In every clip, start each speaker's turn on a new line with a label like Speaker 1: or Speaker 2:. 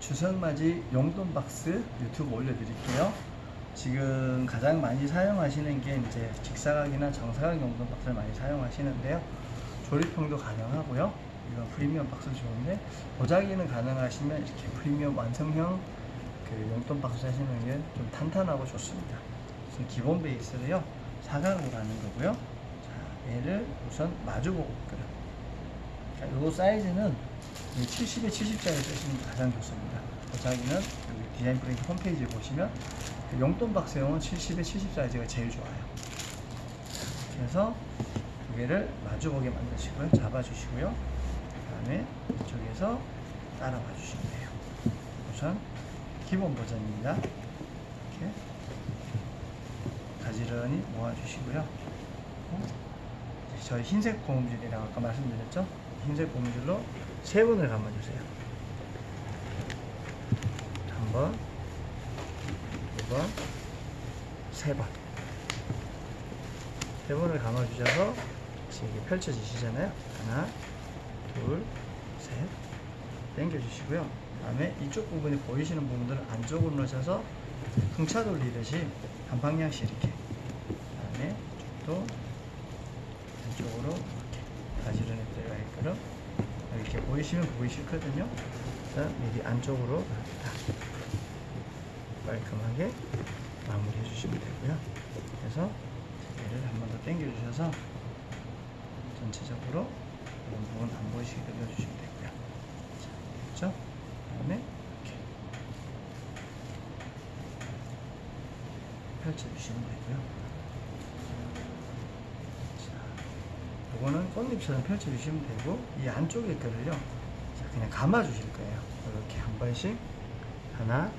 Speaker 1: 주선맞이 용돈 박스 유튜브 올려드릴게요. 지금 가장 많이 사용하시는 게 이제 직사각이나 정사각 용돈 박스를 많이 사용하시는데요. 조립형도 가능하고요. 이건 프리미엄 박스 좋은데 보자기는 가능하시면 이렇게 프리미엄 완성형 그 용돈 박스 하시는 게 좀 탄탄하고 좋습니다. 우선 기본 베이스를요 사각으로 하는 거고요. 자, 얘를 우선 마주보고 끓여. 자, 요 사이즈는 70에 70짜리 쓰시는 게 가장 좋습니다. 보자기는 여기 디자인 브레이크 홈페이지에 보시면 그 용돈 박스용은 70에 70 사이즈가 제일 좋아요. 그래서 두 개를 마주보게 만드시고요. 잡아주시고요. 그 다음에 이쪽에서 따라와 주시면 돼요. 우선 기본 버전입니다. 이렇게 가지런히 모아주시고요. 저희 흰색 고무줄이라고 아까 말씀드렸죠? 흰색 고무줄로 세 번을 감아주세요. 한 번, 두 번, 세 번. 세 번을 감아주셔서 이게 펼쳐지시잖아요. 하나, 둘, 셋. 당겨주시고요. 그 다음에 이쪽 부분이 보이시는 부분들은 안쪽으로 넣으셔서 풍차 돌리듯이 한 방향씩 이렇게. 그 다음에 또 안쪽으로 들어가게끔 이렇게 보이시면 보이시거든요. 미리 안쪽으로 딱 깔끔하게 마무리해 주시면 되고요. 그래서 얘를 한 번 더 당겨 주셔서 전체적으로 이런 부분 안 보이시게 늘려주시면 되고요. 자, 됐죠? 그다음에 이렇게 펼쳐주시면 되고요. 자, 이거는 꽃잎처럼 펼쳐주시면 되고 이 안쪽에 거를요 자, 그냥 감아주실 거예요. 이렇게 한 번씩 하나,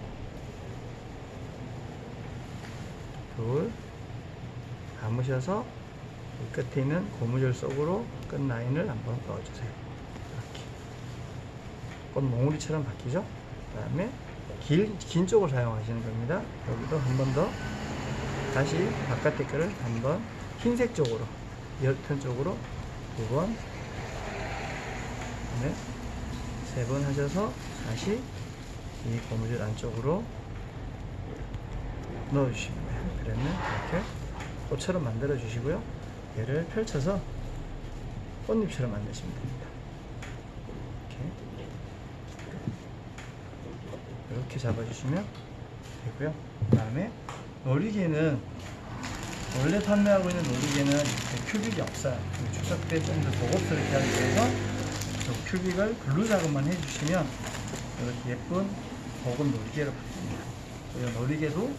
Speaker 1: 둘, 감으셔서 이 끝에 있는 고무줄 속으로 끝 라인을 한번 넣어주세요. 이렇게 꽃 몽우리처럼 바뀌죠? 그 다음에 길, 긴 쪽을 사용하시는 겁니다. 여기도 한 번 더 다시 바깥에 거를 한번 흰색 쪽으로 쪽으로 두 번, 네, 세 번 하셔서 다시 이 고무줄 안쪽으로 넣어주시면 돼요. 그러면 이렇게 꽃처럼 만들어 주시고요. 얘를 펼쳐서 꽃잎처럼 만드시면 됩니다. 이렇게 이렇게 잡아주시면 되고요. 그 다음에 놀이개는 원래 판매하고 있는 이렇게 큐빅이 없어요. 추석 때 좀 더 고급스럽게 하기 위해서 이 큐빅을 글루 작업만 해주시면 이렇게 예쁜 고급 놀이개로 바뀝니다. 이 놀이개도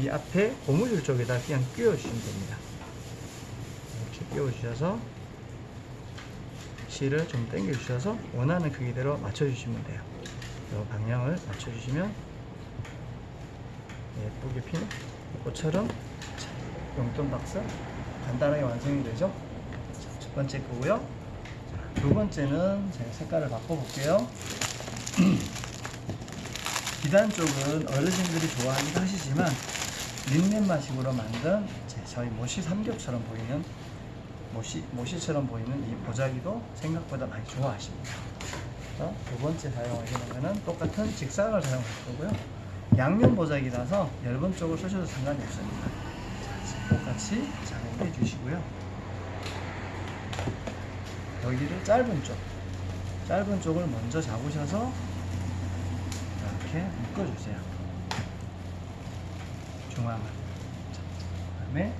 Speaker 1: 이 앞에 고무줄 쪽에다 그냥 끼워주시면 됩니다. 이렇게 끼워주셔서 실을 좀 당겨주셔서 원하는 크기대로 맞춰주시면 돼요. 이 방향을 맞춰주시면 예쁘게 피는 꽃처럼 자, 용돈 박스 간단하게 완성이 되죠. 자, 첫 번째 거고요. 자, 두 번째는 제가 색깔을 바꿔볼게요. 비단 쪽은 어르신들이 좋아하긴 하시지만 린넨 맛식으로 만든 저희 모시 삼겹처럼 보이는 모시 모시처럼 보이는 이 보자기도 생각보다 많이 좋아하십니다. 그래서 두 번째 사용하시는 거는 똑같은 직사각을 사용할 거고요. 양면 보자기라서 얇은 쪽을 쓰셔도 상관이 없습니다. 자, 똑같이 작업해 주시고요. 여기를 짧은 쪽, 짧은 쪽을 먼저 잡으셔서 이렇게 묶어주세요. 중앙을. 자, 그다음에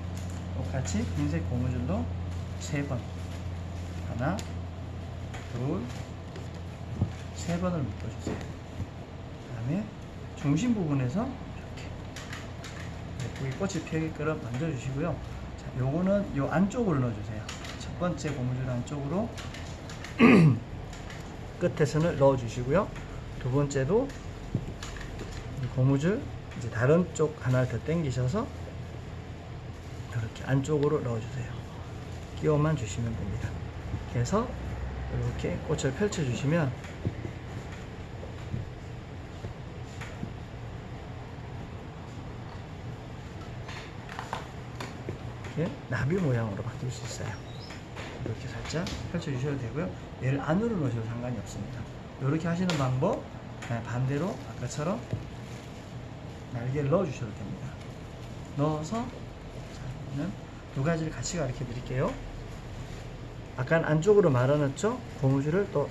Speaker 1: 똑같이 흰색 고무줄로 세 번. 하나, 둘, 세 번을 묶어주세요. 그 다음에 중심 부분에서 예쁘게 꽃이 피게끔 만들어주시고요. 자, 요거는 요 안쪽으로 넣어주세요. 첫 번째 고무줄 안쪽으로 끝에 선을 넣어주시고요. 두 번째도 이 고무줄 이제 다른 쪽 하나를 더 당기셔서 이렇게 안쪽으로 넣어주세요. 끼워만 주시면 됩니다. 그래서 이렇게 꽃을 펼쳐주시면 이렇게 나비 모양으로 바뀔 수 있어요. 이렇게 살짝 펼쳐주셔도 되고요. 얘를 안으로 넣으셔도 상관이 없습니다. 이렇게 하시는 방법 그다음에 반대로 아까처럼 날개를 넣어 주셔도 됩니다. 넣어서 자, 는두 가지를 같이 가르쳐 드릴게요. 아까 안쪽으로 말아놨죠? 고무줄을 또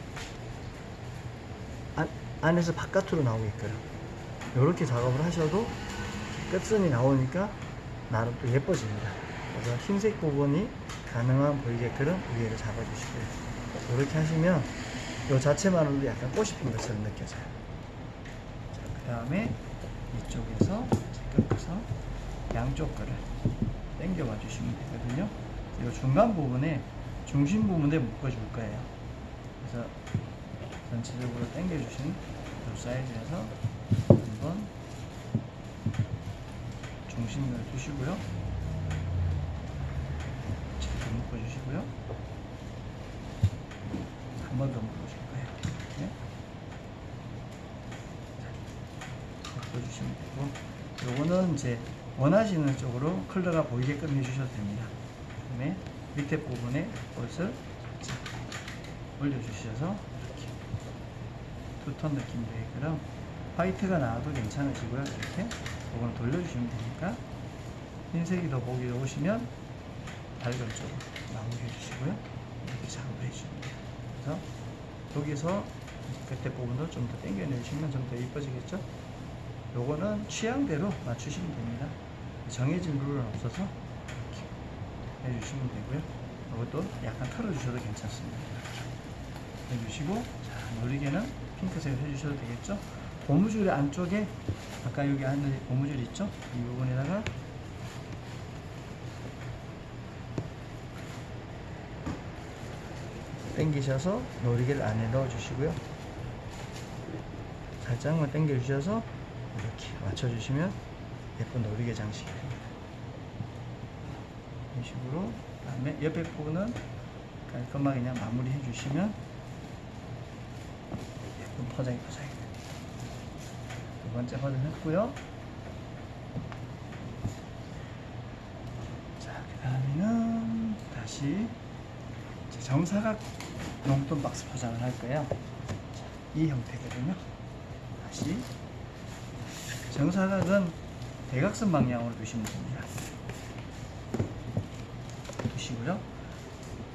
Speaker 1: 안, 안에서 바깥으로 나오게끔 이렇게 작업을 하셔도 끝선이 나오니까 나름 또 예뻐집니다. 그래서 흰색 부분이 가능한 보이게끔 위에를 잡아주시고요. 이렇게 하시면 이 자체만으로도 약간 꽃이 핀 것처럼 느껴져요. 그 다음에 이쪽에서 끝에서 양쪽 거를 당겨봐 주시면 되거든요. 이 중간 부분에 중심 부분에 묶어줄 거예요. 그래서 전체적으로 당겨주신 이 사이즈에서 한번 중심을 두시고요. 잘 묶어 주시고요. 한 번더 묶어줄 거예요. 네? 묶어주시면 되고, 요거는 이제 원하시는 쪽으로 컬러가 보이게끔 해주셔도 됩니다. 그 다음에 밑에 부분에 자, 올려주셔서 이렇게 두톤 느낌 되게끔 화이트가 나와도 괜찮으시고요. 이렇게 이거는 돌려주시면 되니까 흰색이 더 보기 좋으시면 밝은 쪽으로 마무리해 주시고요. 이렇게 작업을 해주시면 돼요. 그래서 여기서 끝에 부분도 좀 더 당겨내주시면 좀 더 이뻐지겠죠? 요거는 취향대로 맞추시면 됩니다. 정해진 룰은 없어서 이렇게 해주시면 되고요. 이것도 약간 털어주셔도 괜찮습니다. 이렇게 해주시고 자, 노리개는 핑크색을 해주셔도 되겠죠? 고무줄 안쪽에 아까 여기 안에 고무줄 있죠? 이 부분에다가 당기셔서 노리개를 안에 넣어주시고요. 살짝만 당겨 주셔서 이렇게 맞춰주시면 예쁜 노리개 장식이 됩니다. 이런 식으로 그다음에 옆에 부분은 깔끔하게 그냥 마무리해 주시면 예쁜 포장이 포장이 됩니다. 두 번째 버전 했고요. 자, 그 다음에는 다시 정사각 용돈 박스 포장을 할 거예요. 자, 이 형태거든요. 다시 정사각은 대각선 방향으로 두시면 됩니다. 두시고요.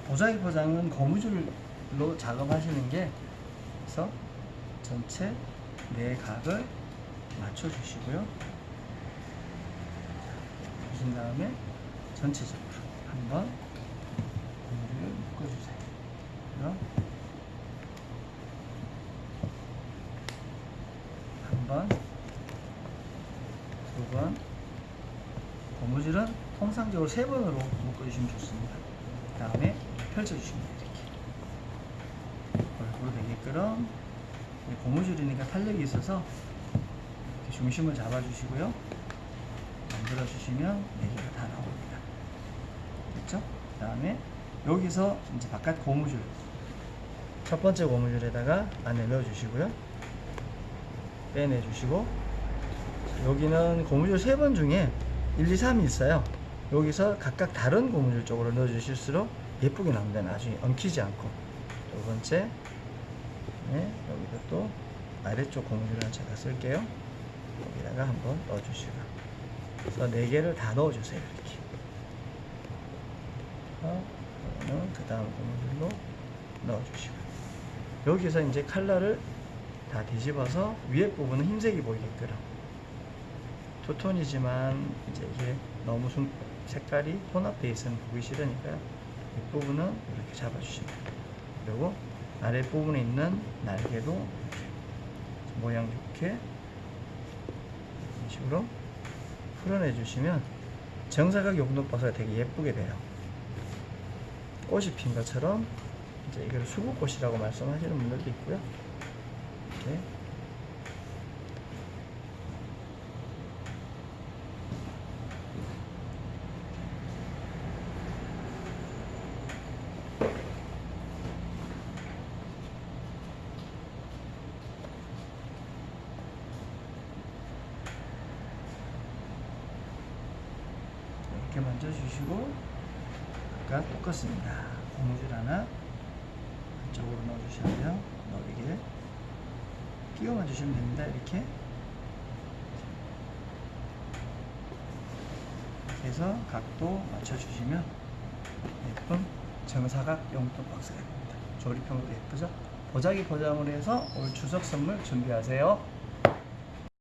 Speaker 1: 보자기 포장은 고무줄로 작업하시는 게 그래서 전체 네 각을 맞춰주시고요. 주신 다음에 전체적으로 한번 묶어주세요. 그럼 한 번, 두 번, 고무줄은 통상적으로 세 번으로 묶어주시면 좋습니다. 그 다음에 펼쳐주시면 돼요. 이렇게. 골고루 되게끔 이 고무줄이니까 탄력이 있어서 중심을 잡아주시고요. 만들어주시면 네 개가 다 나옵니다. 됐죠? 그 다음에 여기서 이제 바깥 고무줄 첫 번째 고무줄에다가 안에 넣어 주시고요. 빼내 주시고 여기는 고무줄 세 번 중에 1, 2, 3이 있어요. 여기서 각각 다른 고무줄 쪽으로 넣어 주실수록 예쁘게 나옵니다. 나중에 엉키지 않고 두 번째 네, 여기도 또 아래쪽 고무줄을 제가 쓸게요. 여기다가 한번 넣어 주시고 그래서 네 개를 다 넣어 주세요. 이렇게 어, 그 다음 고무줄로 넣어주시고 여기서 이제 칼라를 다 뒤집어서 위에 부분은 흰색이 보이게끔. 투톤이지만 이제 이게 너무 순- 색깔이 혼합되어 있으면 보기 싫으니까요. 이 부분은 이렇게 잡아주시면 그리고 아래 부분에 있는 날개도 모양 좋게 이런 식으로 풀어내 주시면 정사각 용돈버섯가 되게 예쁘게 돼요 꽃이 핀 것처럼 이제 이걸 수국꽃이라고 말씀하시는 분들도 있고요. 이렇게 이렇게 만져주시고 아까 똑같습니다. 고무줄 하나 안쪽으로 넣어주셔야 돼요. 넣이게 끼워만 주시면 됩니다. 이렇게. 해서 각도 맞춰주시면 예쁜 정사각 용돈 박스가 됩니다. 조립형도 예쁘죠? 보자기 포장을 해서 올 추석 선물 준비하세요.